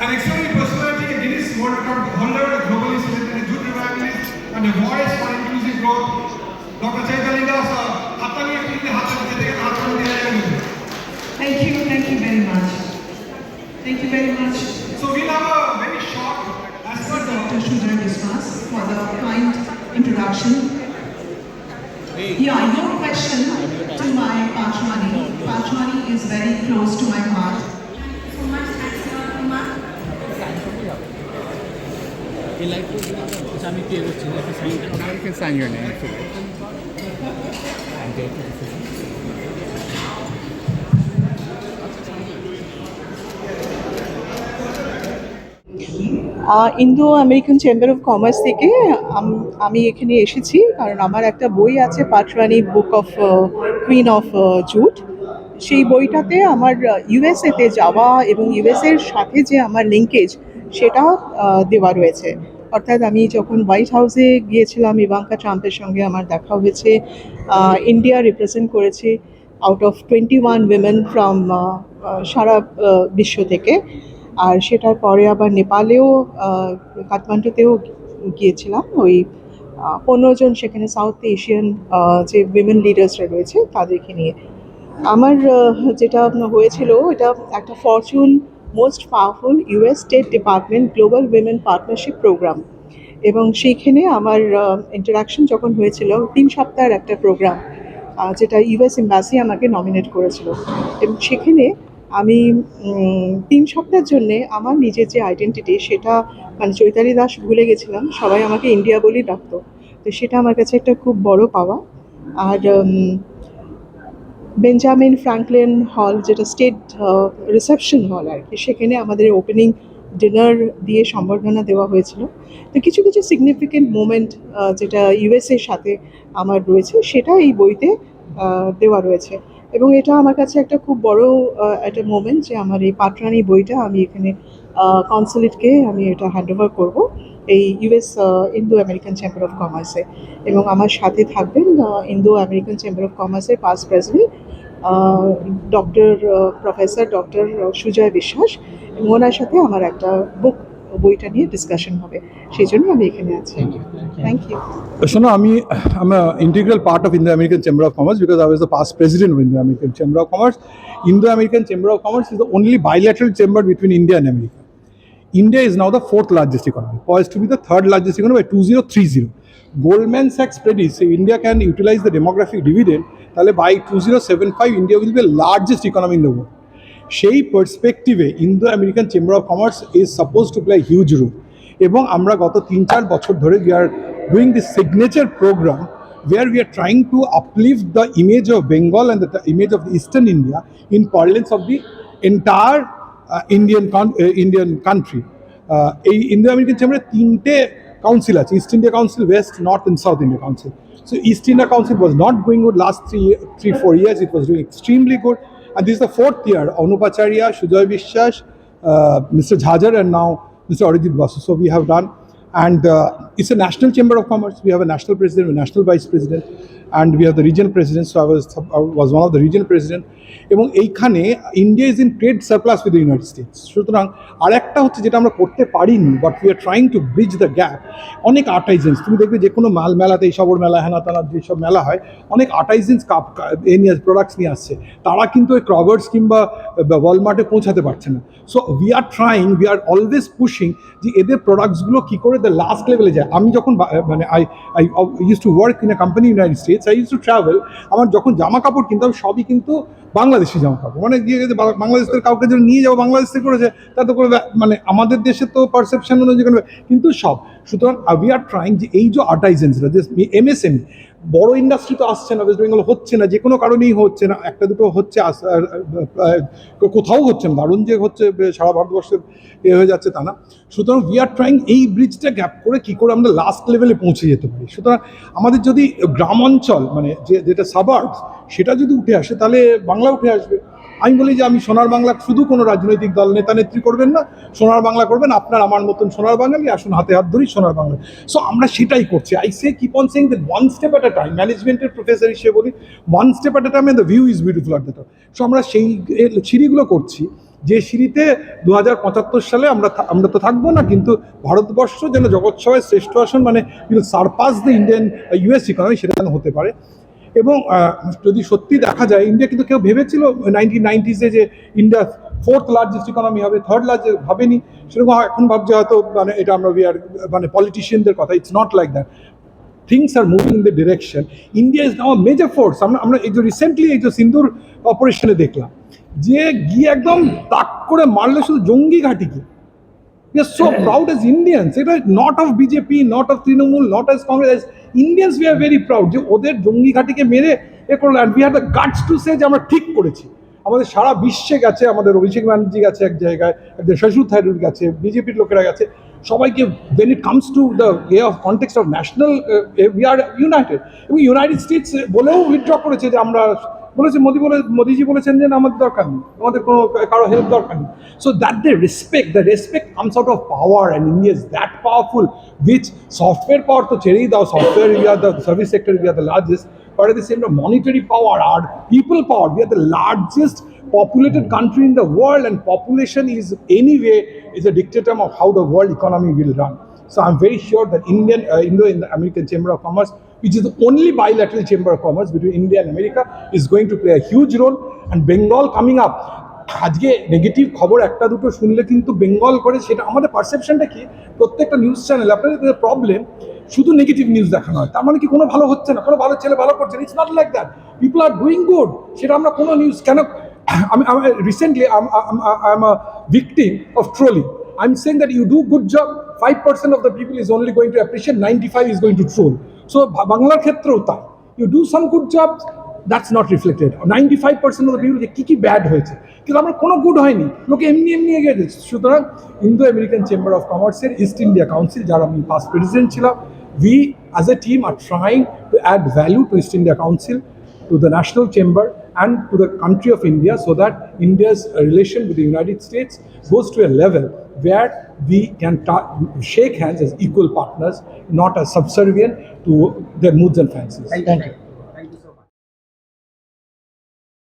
An extraordinary personality, Guinness World Cup holder, globally selected youth evangelist, and a voice for inclusive growth, Dr. Chaitanya Das, Thank you, thank you very much. Thank you very much. So we'll have a very short as per Dr. Shudra Biswas for the kind introduction. Yeah, your question to my Pachmani. Pachmani is very close to my heart. এই আমি করছি you can sign your name. Indo American chamber of commerce থেকে আম- আমি এখানে এসেছি কারণ আমার একটা বই আছে Patrani book of queen of jute সেই বইটাতে আমার ইউএসএতে যাওয়া এবং ইউএসএর সাথে যে আমার লিঙ্কেজ সেটা দেওয়া রয়েছে। অর্থাৎ আমি যখন হোয়াইট হাউসে গিয়েছিলাম, ইভাঙ্কা ট্রাম্পের সঙ্গে আমার দেখা হয়েছে ইন্ডিয়া রিপ্রেজেন্ট করেছি out of twenty one women from সারা বিশ্ব থেকে। আর সেটার পরে আবার নেপালেও কাঠমান্ডুতেও গিয়েছিলাম। ওই পনেরো জন সেখানে সাউথ এশিয়ান যে উইমেন লিডার্সরা রয়েছে, তাদেরকে নিয়ে। আমার যেটা হয়েছিল, এটা একটা fortune most powerful US state department global women partnership programme. এবং সেইখানে আমার ইন্টারাকশন যখন হয়েছিল, তিন সপ্তাহের একটা প্রোগ্রাম যেটা ইউএস এম্বাসি আমাকে নমিনেট করেছিল। এবং সেখানে আমি তিন সপ্তাহের জন্যে আমার নিজের যে আইডেন্টিটি সেটা মানে চৈতালি দাস ভুলে গেছিলাম, সবাই আমাকে ইন্ডিয়া বলেই ডাকতো। তো সেটা আমার কাছে একটা খুব বড় পাওয়া। আর বেঞ্জামিন ফ্র্যাঙ্কলিন হল যেটা স্টেট রিসেপশন হল আর কি, সেখানে আমাদের ওপেনিং ডিনার দিয়ে সম্বর্ধনা দেওয়া হয়েছিল। তো কিছু কিছু সিগনিফিকেন্ট মোমেন্ট যেটা ইউএসএর সাথে আমার রয়েছে, সেটা এই বইতে দেওয়া রয়েছে। এবং এটা আমার কাছে একটা খুব বড় একটা মোমেন্ট যে আমার এই পাটরানি বইটা আমি এখানে কনসুলেটকে আমি এটা হ্যান্ড ওভার করব। এই US Indo American chamber of কমার্সে এবং আমার সাথে থাকবেন ইন্দো আমেরিকান চেম্বার অফ কমার্সের past president doctor professor doctor Sujoy Biswas. ওনার সাথে আমার একটা বুক বইটা নিয়ে ডিসকাশন হবে। সেই জন্য আমি এখানে আছি। থ্যাংক ইউ শোনো আমি integral part of Indo American of commerce because I was the president of American chamber of commerce Indo American chamber of commerce is the only chamber between India and America India is now the fourth largest economy, poised to be the third largest economy by 2030. Goldman Sachs predicts if India can utilize the demographic dividend, by 2075 India will be the largest economy in the world. সেই পার্সপেক্টিভে Indo American chamber of commerce is suppose to play huge role এবং আমরা গত তিন চার বছর ধরে we are signature programme where we are trying to uplift the image of Bengal and the image of Eastern India in parlance of the entire Indian Indian country এই Indo American চেম্বারে তিনটে কাউন্সিল আছে। East India council west north and south India council so east India council was not going good last three three four years it was doing extremely good and this the fourth year অনুপাচারিয়া Sujoy Biswas mister ঝাঝার and now mister Arijit Basu so we have done and it's a national chamber of commerce. We have a national president, a national vice president, and we have the regional president. So I was, I was one of the regional president. এবং এইখানে India is in trade surplus with United States সুতরাং আরেকটা হচ্ছে যেটা আমরা করতে পারিনি but we are trying to bridge the gap অনেক আর্টাইজেন্স তুমি দেখবে যে কোনো মাল মেলাতে এই সবর মেলা হেনা তেনা যেসব মেলা হয় অনেক আর্টাইজেন্স কাপ এ নিয়ে প্রোডাক্টস নিয়ে আসছে তারা কিন্তু ওই ক্রবার্স কিংবা ওয়ালমার্টে পৌঁছাতে পারছে না so we are trying we are always pushing যে এদের প্রোডাক্টসগুলো কী করে দ্য লাস্ট লেভেলে যায় আমি যখন মানে I I use to work in a company United States I use to travel আমার যখন জামা কাপড় কিনতাম সবই কিন্তু বাংলাদেশি জামা কাপড় মানে গিয়ে যদি বাংলাদেশ থেকে কাউকে যদি নিয়ে যাব, বাংলাদেশ থেকে করেছে তাতে করে মানে আমাদের দেশে তো পারসেপশন অনুযায়ী কোনো কিন্তু সব। সুতরাং উই আর ট্রাইং যে এই যে আর্টাইজেন্সরা যে এমএসএমই বড় ইন্ডাস্ট্রি তো আসছে না ওয়েস্ট বেঙ্গল হচ্ছে না যে কোনো কারণেই হচ্ছে না, একটা দুটো হচ্ছে কোথাও হচ্ছে না, দারুণ যে হচ্ছে সারা ভারতবর্ষে এ হয়ে যাচ্ছে তা না। সুতরাং উই আর ট্রাইং এই ব্রিজটা গ্যাপ করে কি করে আমরা লাস্ট লেভেলে পৌঁছে যেতে পারি। সুতরাং আমাদের যদি গ্রাম অঞ্চল মানে যে, যেটা সাবার্বস সেটা যদি উঠে আসে, তাহলে বাংলা উঠে আসবে। আমি বলি যে আমি সোনার বাংলা শুধু কোনো রাজনৈতিক দল, নেতা, নেত্রী করবেন না। সোনার বাংলা করবেন, আপনার, আমার মতন সোনার বাঙালি, আসুন হাতে হাত ধরি সোনার বাংলা। সো আমরা সেটাই করছি। I say keep on saying that one step at time ম্যানেজমেন্টের প্রফেসর হিসেবে বলি one step at a time the view is beautiful at the so আমরা সেই সিঁড়িগুলো করছি। যে সিঁড়িতে দু হাজার পঁচাত্তর সালে আমরা আমরা তো থাকব না, কিন্তু ভারতবর্ষ যেন জগৎসভায় শ্রেষ্ঠ আসন মানে surpass the Indian US economy সেটা যেন হতে পারে। এবং যদি সত্যি দেখা যায়, ইন্ডিয়া কিন্তু কেউ ভেবেছিল নাইনটিন নাইনটিসে যে ইন্ডিয়া ফোর্থ লার্জেস্ট ইকোনমি হবে থার্ড লার্জেস্ট ভাবেনি। সেরকম এখন ভাবছে হয়তো মানে এটা আমরা we are- মানে পলিটিশিয়ানদের কথা it's not like that things are moving in the direction India is now major force আমরা আমরা এই যে রিসেন্টলি এই যে সিন্দুর অপারেশনে দেখলাম, যে গিয়ে একদম তাক করে মারলে শুধু জঙ্গি ঘাটিকে We are so proud as Indians. It is not of BJP, not of Trinamool, not as Congress. As Indians, we are very proud. যে ওদের জঙ্গি ঘাটিকে মেরে এ করল and we have the guts to say যে আমরা ঠিক করেছি আমাদের সারা বিশ্বে গেছে আমাদের অভিষেক ব্যানার্জি গেছে এক জায়গায় একদের শশু থারুর গেছে বিজেপির লোকেরা গেছে সবাইকে when it comes to the way of context of national uh, we are united এবং ইউনাইটেড স্টেটস বলেও উইথড্র করেছে যে আমরা বলেছে মোদি বলে মোদিজি বলেছেন যে আমাদের দরকার নেই। আমাদের কোনো কারও হেল্প দরকার নেই। So that the respect the respect comes out of power and India is that powerful which software power তো ছেড়েই দাও software we are the service sector we are the largest but at the same monetary power R people power we are the largest populated country in the world and population is anyway is a dictator of how the world economy will run. So i'm very sure that indian uh, indo in the american chamber of commerce which is the only bilateral chamber of commerce between india and america, is going to play a huge role. And bengal coming up, আজকে negative খবর একটা দুটো শুনলে কিন্তু বেঙ্গল করে, সেটা আমাদের পারসেপশনটা কি? প্রত্যেকটা নিউজ চ্যানেল আপনাদের প্রবলেম শুধু নেগেটিভ নিউজ দেখানো হয়। তার মানে কি কোনো ভালো হচ্ছে না? কোনো ভালো ছেলে ভালো করছে it's not like that people are doing good সেটা আমরা কোনো নিউজ কেন আমি recently I am a victim of trolling I am saying that you do good job five percent of the people is only going to appreciate ninety five is going to troll so বাংলার ক্ষেত্রেও তাই you do some good job that's not reflected ninety five percent of the যে কী কী bad হয়েছে কিন্তু আমার কোনো good হয়নি লোকে এমনি এমনি এগিয়ে যাচ্ছে সুতরাং ইন্দো আমেরিকান চেম্বার অফ কমার্সের ইস্ট ইন্ডিয়া কাউন্সিল যার আমি পাস্ট প্রেসিডেন্ট ছিলাম we as a team are trying to add value to east India council to the national chamber and to the country of India that India's uh, relation with the United States goes to a level where we can shake hands as equal partners, not as subservient to their moods and fancies. Thank you.